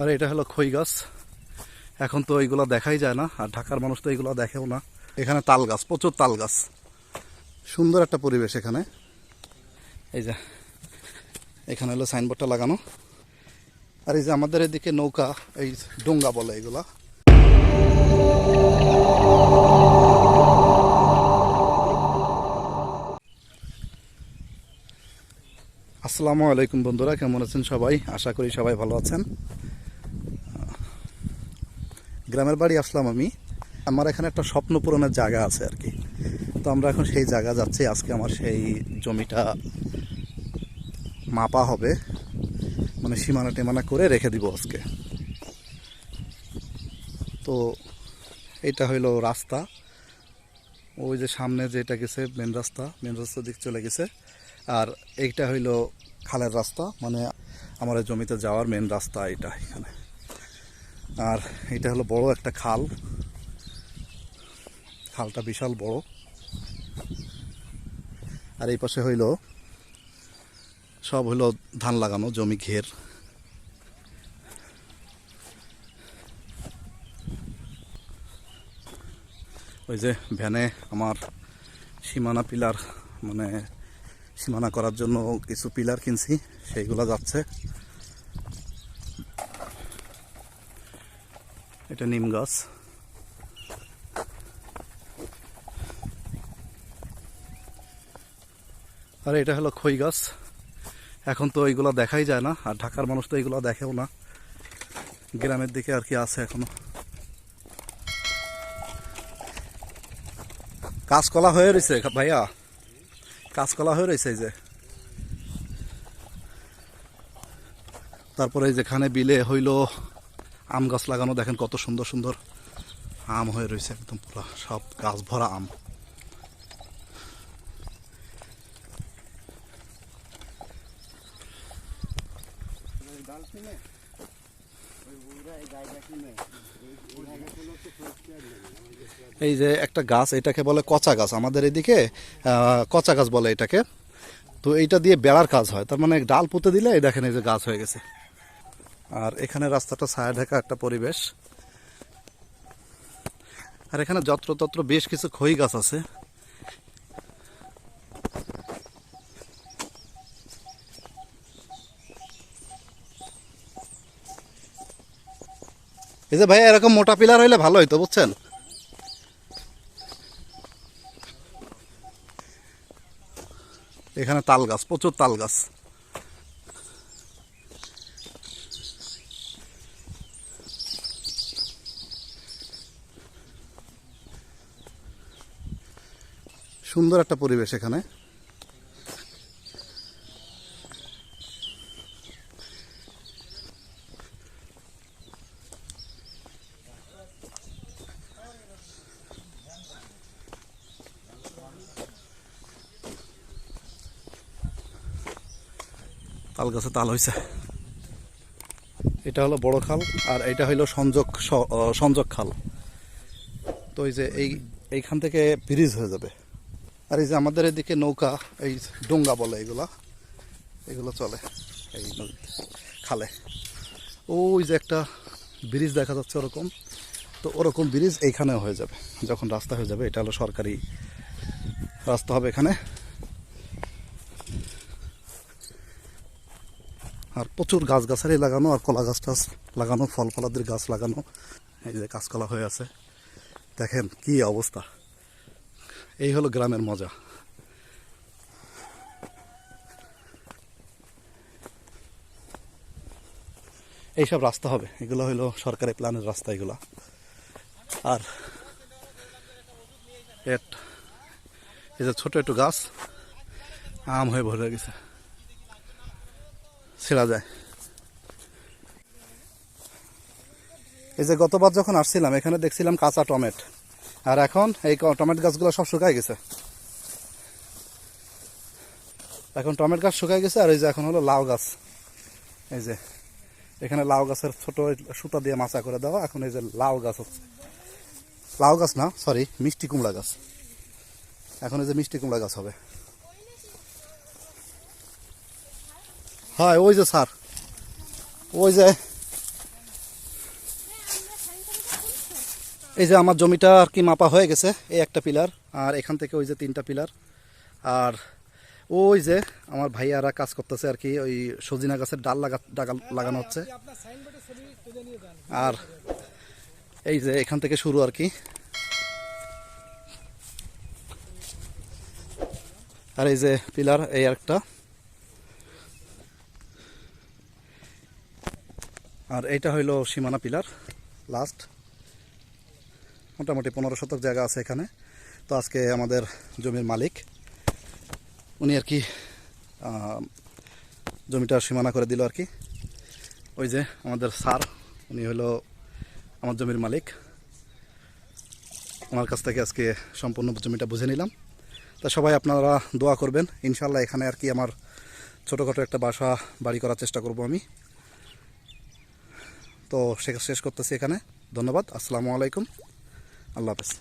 আর, এটা হলো খই গাছ। এখন তো এইগুলো দেখাই যায় না, আর ঢাকার মানুষ তো এইগুলো দেখেও না। এখানে তাল গাছ, প্রচুর তাল গাছ। সুন্দর একটা পরিবেশ এখানে। এই যে, এখানে হলো সাইনবোর্ডটা লাগানো। আর এই যে আমাদের এদিকে নৌকা, এই ডোঙ্গা বলে এগুলা আসসালামু আলাইকুম বন্ধুরা, কেমন আছেন সবাই? আশা করি সবাই ভালো আছেন। গ্রামের বাড়ি আসলাম আমি। আমার এখানে একটা স্বপ্ন পূরণের জায়গা আছে আর কি। তো আমরা এখন সেই জায়গা যাচ্ছি, আজকে আমার সেই জমিটা মাপা হবে। মানে সীমানা টিমানা করে রেখে দিব আজকে। তো এটা হইল রাস্তা। ওই যে সামনে যেটা গেছে মেন রাস্তা মেন রাস্তার দিক চলে গেছে। আর এইটা হইল খালের রাস্তা মানে আমার জমিতে যাওয়ার মেন রাস্তা এটা এখানে। আর এটা হলো বড় একটা খাল। খালটা বিশাল বড়। আর এই পাশে হইল, সব হইল ধান লাগানো, জমি, ঘের। ওই যে ভ্যানে আমার সীমানা পিলার মানে সীমানা করার জন্য কিছু পিলার কিনছি, সেইগুলো যাচ্ছে। এটা নিম গাছ। আর, এটা হলো খই গাছ। এখন তো এইগুলো দেখাই যায় না, আর ঢাকার মানুষ তো এইগুলো দেখেও না। গ্রামের দিকে আর কি আছে এখনও। কাঁচকলা হয়ে রয়েছে ভাইয়া। কাঁচকলা হয়ে রয়েছে এই যে। তারপরে যেখানে বিলে হইল আম গাছ লাগানো, দেখেন কত সুন্দর সুন্দর আম হয়ে রয়েছে একদম পুরো, সব গাছ ভরা আম। এই যে একটা গাছ, এটাকে বলে কচা গাছ। আমাদের এদিকে কচা গাছ বলে এটাকে। তো এইটা দিয়ে বেড়ার কাজ হয়। তার মানে ডাল পুঁতে দিলে এই দেখেন এই যে গাছ হয়ে গেছে। আর এখানে রাস্তাটা ছায়া ঢাকা একটা পরিবেশ। আর এখানে যত্রতত্র বেশ কিছু খই গাছ আছে। এই যে ভাই, এরকম মোটা পিলার হইলে ভালো হইতো, বুঝছেন? এখানে তাল গাছ, প্রচুর তাল গাছ। সুন্দর একটা পরিবেশ এখানে। তাল গাছে তাল হয়েছে এটা হলো বড় খাল আর এটা হলো সংযোগ সংযোগ খাল। তো এই যে এই এইখান থেকে ব্রিজ হয়ে যাবে। আর এই যে আমাদের এদিকে নৌকা, এই ডোঙ্গা বলে এগুলা, এগুলো চলে এই নদীতে, খালে। ওই যে একটা ব্রিজ দেখা যাচ্ছে ওরকম, তো ওরকম ব্রিজ এইখানেও হয়ে যাবে, যখন রাস্তা হয়ে যাবে, এটা হলো সরকারি রাস্তা হবে এখানে। আর প্রচুর গাছগাছালি লাগানো, আর কলা গাছ টাছ লাগানো, ফল ফলাদের গাছ লাগানো, এই যে কাঁচকলা হয়ে আছে। দেখেন কি অবস্থা। এই হলো গ্রামের মজা। এইসব রাস্তা হবে। এগুলো হলো সরকারি প্ল্যানের রাস্তা এগুলো। আর এই যে ছোট একটু গাছ, আম হয়ে ভরে গেছে। ছেড়া যায়। এই যে গতবার যখন আসছিলাম, এখানে দেখছিলাম কাঁচা টমেট। আর এখন এই টমেট গাছগুলো সব শুকায় গেছে। এখন টমেট গাছ শুকায় গেছে আর এই যে এখন হলো লাউ গাছ। এই যে, এখানে লাউ গাছের ছোট সুতা দিয়ে মাচা করে দেওয়া, এখন এই যে লাউ গাছ হচ্ছে। লাউ গাছ না সরি মিষ্টি কুমড়া গাছ। এখন এই যে মিষ্টি কুমড়া গাছ হবে। হয়, ওই যে স্যার, ওই যে এই যে আমার জমিটা আর কি মাপা হয়ে গেছে, এই একটা পিলার আর এখান থেকে ওই যে তিনটা পিলার। আর ওই যে আমার ভাইয়ারা কাজ করতেছে আর কি, ওই সজিনা গাছের ডাল লাগা, ডাগা- লাগানো হচ্ছে। আর এই যে এখান থেকে শুরু আর কি। আর এই যে পিলার, এই একটা আর এইটা হইল সীমানা পিলার লাস্ট মোটামুটি পনেরো শতক জায়গা আছে এখানে। তো আজকে আমাদের জমির মালিক উনি আর কি আহ, জমিটা সীমানা করে দিল আর কি। ওই যে আমাদের স্যার উনি হলো আমার জমির মালিক। ওনার কাছ থেকে আজকে সম্পূর্ণ জমিটা বুঝে নিলাম। তা সবাই আপনারা দোয়া করবেন ইনশাল্লাহ এখানে আর কি আমার ছোটোখাটো একটা বাসা বাড়ি করার চেষ্টা করব আমি। তো শেষ করতেছি এখানে। ধন্যবাদ আসসালামু আলাইকুম। আল্লাহ হাফেজ